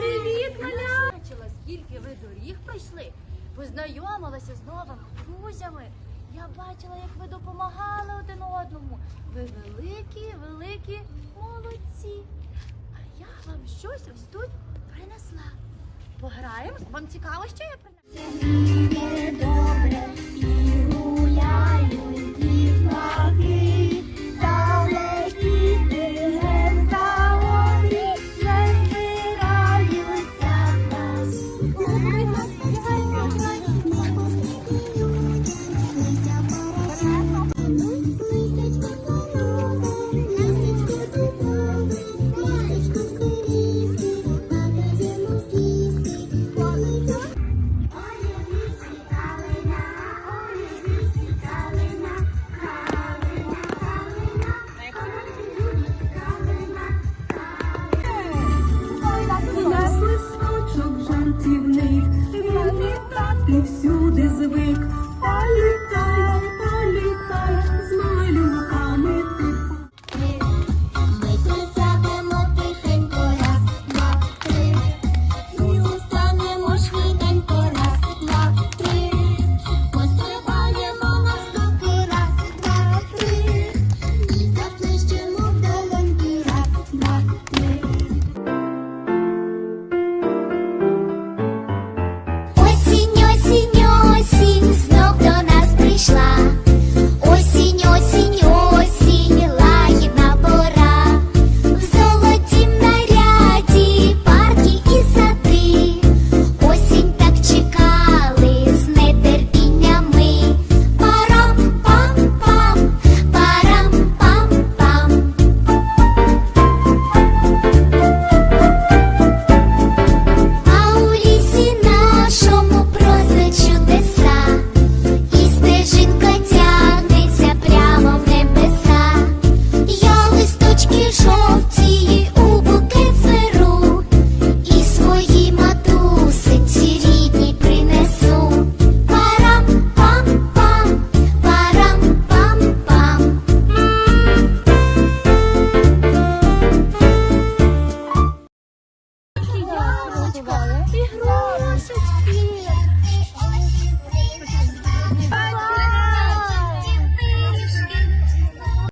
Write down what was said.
Привіт, маля! Бачила, скільки ви доріг пройшли, познайомилася з новими друзями. Я бачила, як ви допомагали один одному. Ви великі, великі молодці. А я вам щось ось тут принесла. Пограємо? Вам цікаво, що я принесла? Добре жартівник, він літати всюди звик. Політай, політай, Ih, rumah.